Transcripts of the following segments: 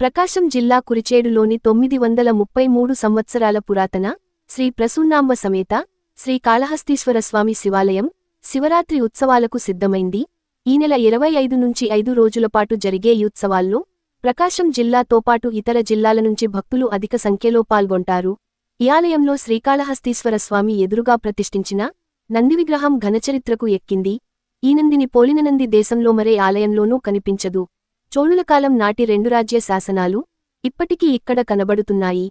ప్రకాశం జిల్లా కురిచేడులోని తొమ్మిది వందల ముప్పై మూడు సంవత్సరాల పురాతన శ్రీ ప్రసూన్నాంబ సమేత శ్రీ కాళహస్తీశ్వరస్వామి శివాలయం శివరాత్రి ఉత్సవాలకు సిద్ధమైంది. ఈ నెల ఇరవై ఐదు నుంచి ఐదు రోజులపాటు జరిగే ఈ ఉత్సవాల్లో ప్రకాశం జిల్లాతోపాటు ఇతర జిల్లాల నుంచి భక్తులు అధిక సంఖ్యలో పాల్గొంటారు. ఈ ఆలయంలో శ్రీకాళహస్తీశ్వరస్వామి ఎదురుగా ప్రతిష్ఠించిన నంది విగ్రహం ఘనచరిత్రకు ఎక్కింది. ఈ నందిని పోలిన నంది దేశంలో మరే ఆలయంలోనూ కనిపించదు. చోళుల కాలం నాటి రెండు రాజ్య శాసనాలు ఇప్పటికీ ఇక్కడ కనబడుతున్నాయి.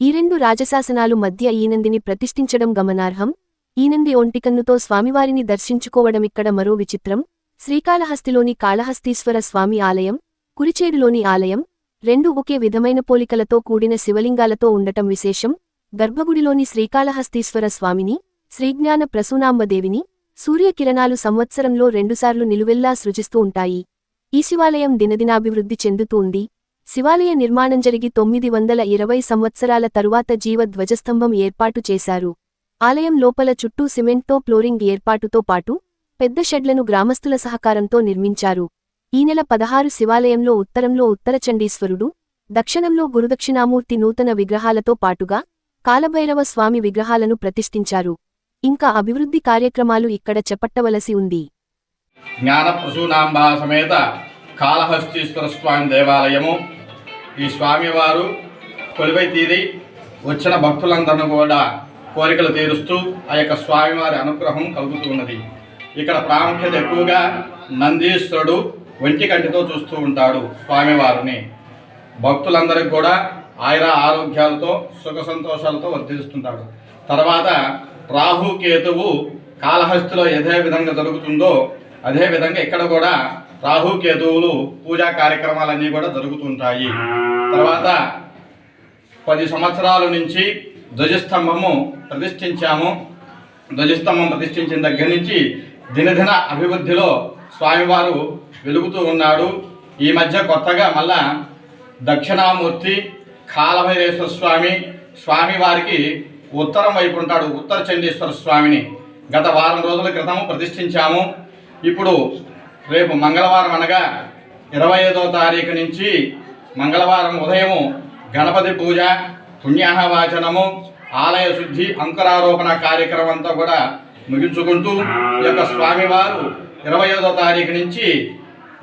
ఈ రెండు రాజశాసనాలు మధ్య ఈ నందిని ప్రతిష్ఠించడం గమనార్హం. ఈ నంది ఒంటికన్నుతో స్వామివారిని దర్శించుకోవడమిక్కడ మరో విచిత్రం. శ్రీకాళహస్తిలోని కాళహస్తీశ్వర స్వామి ఆలయం కురిచేడులోని ఆలయం రెండు ఒకే విధమైన పోలికలతో కూడిన శివలింగాలతో ఉండటం విశేషం. గర్భగుడిలోని శ్రీకాళహస్తీశ్వర స్వామిని శ్రీజ్ఞాన ప్రసూనాంబదేవిని సూర్యకిరణాలు సంవత్సరంలో రెండుసార్లు నిలువెల్లా సృజిస్తూ ఉంటాయి. ఈ శివాలయం దినదినాభివృద్ధి చెందుతోంది. శివాలయ నిర్మాణం జరిగి తొమ్మిది వందల ఇరవై సంవత్సరాల తరువాత జీవ ధ్వజస్తంభం ఏర్పాటు చేశారు. ఆలయం లోపల చుట్టూ సిమెంట్తో ఫ్లోరింగ్ ఏర్పాటుతో పాటు పెద్ద షెడ్లను గ్రామస్తుల సహకారంతో నిర్మించారు. ఈ నెల పదహారు శివాలయంలో ఉత్తరంలో ఉత్తరచండీశ్వరుడు దక్షిణంలో గురుదక్షిణామూర్తి నూతన విగ్రహాలతో పాటుగా కాలభైరవ స్వామి విగ్రహాలను ప్రతిష్ఠించారు. ఇంకా అభివృద్ధి కార్యక్రమాలు ఇక్కడ చెప్పట్టవలసి ఉంది. జ్ఞానప్రసూనాంబ సమేత కాళహస్తీశ్వర స్వామి దేవాలయము. ఈ స్వామివారు కొలువై తీరి వచ్చిన భక్తులందరిని కూడా కోరికలు తీరుస్తూ ఆ యొక్క స్వామివారి అనుగ్రహం కలుగుతూ ఉన్నది. ఇక్కడ ప్రాముఖ్యత ఎక్కువగా నందీశ్వరుడు ఒంటి కంటితో చూస్తూ ఉంటాడు స్వామివారిని. భక్తులందరికీ కూడా ఆయుర ఆరోగ్యాలతో సుఖ సంతోషాలతో వర్ధిస్తుంటాడు తర్వాత రాహు కేతువు కాళహస్తిలో యథే విధంగా జరుగుతుందో అదే విధంగా ఇక్కడ కూడా రాహు కేతువులు పూజా కార్యక్రమాలన్నీ కూడా జరుగుతుంటాయి. తర్వాత పది సంవత్సరాల నుంచి ధ్వజస్తంభము ప్రతిష్ఠించాము. ధ్వజస్తంభం ప్రతిష్ఠించిన దగ్గర నుంచి దినదిన అభివృద్ధిలో స్వామివారు వెలుగుతూ ఉన్నాడు. ఈ మధ్య కొత్తగా మళ్ళా దక్షిణామూర్తి కాలభైరేశ్వర స్వామి స్వామివారికి ఉత్తరం వైపు ఉంటాడు ఉత్తర చండీశ్వర స్వామిని. గత వారం రోజుల క్రితం ప్రతిష్ఠించాము. ఇప్పుడు రేపు మంగళవారం అనగా ఇరవై ఐదో తారీఖు నుంచి మంగళవారం ఉదయము గణపతి పూజ పుణ్యాహవాచనము ఆలయ శుద్ధి అంకురారోపణ కార్యక్రమం అంతా కూడా ముగించుకుంటూ ఈ యొక్క స్వామివారు ఇరవై ఐదో తారీఖు నుంచి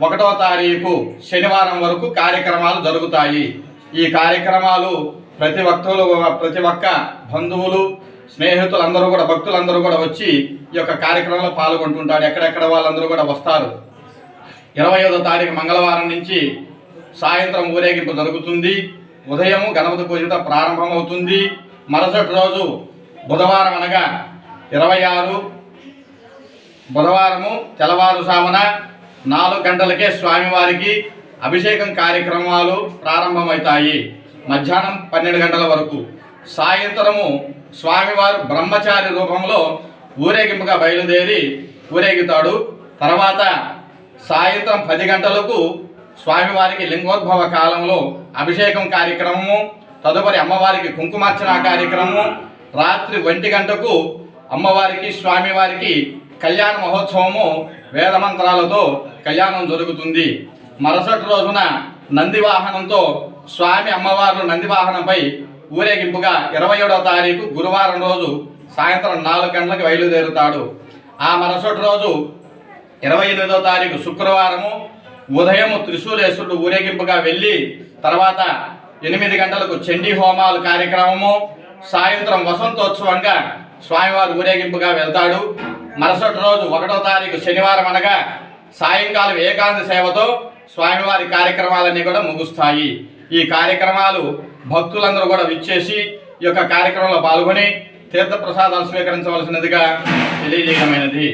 ఒకటో తారీఖు శనివారం వరకు కార్యక్రమాలు జరుగుతాయి. ఈ కార్యక్రమాలు ప్రతి ఒక్కరు ప్రతి ఒక్క బంధువులు స్నేహితులందరూ కూడా భక్తులందరూ కూడా వచ్చి ఈ యొక్క కార్యక్రమంలో పాల్గొంటుంటారు. ఎక్కడెక్కడ వాళ్ళందరూ కూడా వస్తారు. ఇరవై ఐదో తారీఖు మంగళవారం నుంచి సాయంత్రం ఊరేగింపు జరుగుతుంది. ఉదయం గణపతి పూజత ప్రారంభమవుతుంది. మరుసటి రోజు బుధవారం అనగా ఇరవై ఆరు బుధవారము తెల్లవారుజామున నాలుగు గంటలకే స్వామివారికి అభిషేకం కార్యక్రమాలు ప్రారంభమవుతాయి. మధ్యాహ్నం పన్నెండు గంటల వరకు. సాయంత్రము స్వామివారు బ్రహ్మచారి రూపంలో ఊరేగింపుగా బయలుదేరి ఊరేగుతాడు. తర్వాత సాయంత్రం పది గంటలకు స్వామివారికి లింగోద్భవ కాలంలో అభిషేకం కార్యక్రమము తదుపరి అమ్మవారికి కుంకుమార్చన కార్యక్రమము రాత్రి ఒంటి గంటకు అమ్మవారికి స్వామివారికి కళ్యాణ మహోత్సవము వేదమంత్రాలతో కళ్యాణం జరుగుతుంది. మరుసటి రోజున నంది వాహనంతో స్వామి అమ్మవారు నంది వాహనంపై ఊరేగింపుగా ఇరవై ఏడో తారీఖు గురువారం రోజు సాయంత్రం నాలుగు గంటలకు బయలుదేరుతాడు. ఆ మరుసటి రోజు ఇరవై ఎనిమిదో తారీఖు శుక్రవారము ఉదయం త్రిశూలేశ్వరుడు ఊరేగింపుగా వెళ్ళి తర్వాత ఎనిమిది గంటలకు చండీ హోమాలు కార్యక్రమము సాయంత్రం వసంతోత్సవంగా స్వామివారు ఊరేగింపుగా వెళ్తాడు. మరుసటి రోజు ఒకటో తారీఖు శనివారం అనగా సాయంకాలం ఏకాంత సేవతో స్వామివారి కార్యక్రమాలన్నీ కూడా ముగుస్తాయి. ఈ కార్యక్రమాలు భక్తులందరూ కూడా విచ్చేసి ఈ యొక్క కార్యక్రమంలో పాల్గొని తీర్థప్రసాదాలు స్వీకరించవలసినదిగా తెలియజేయమైనది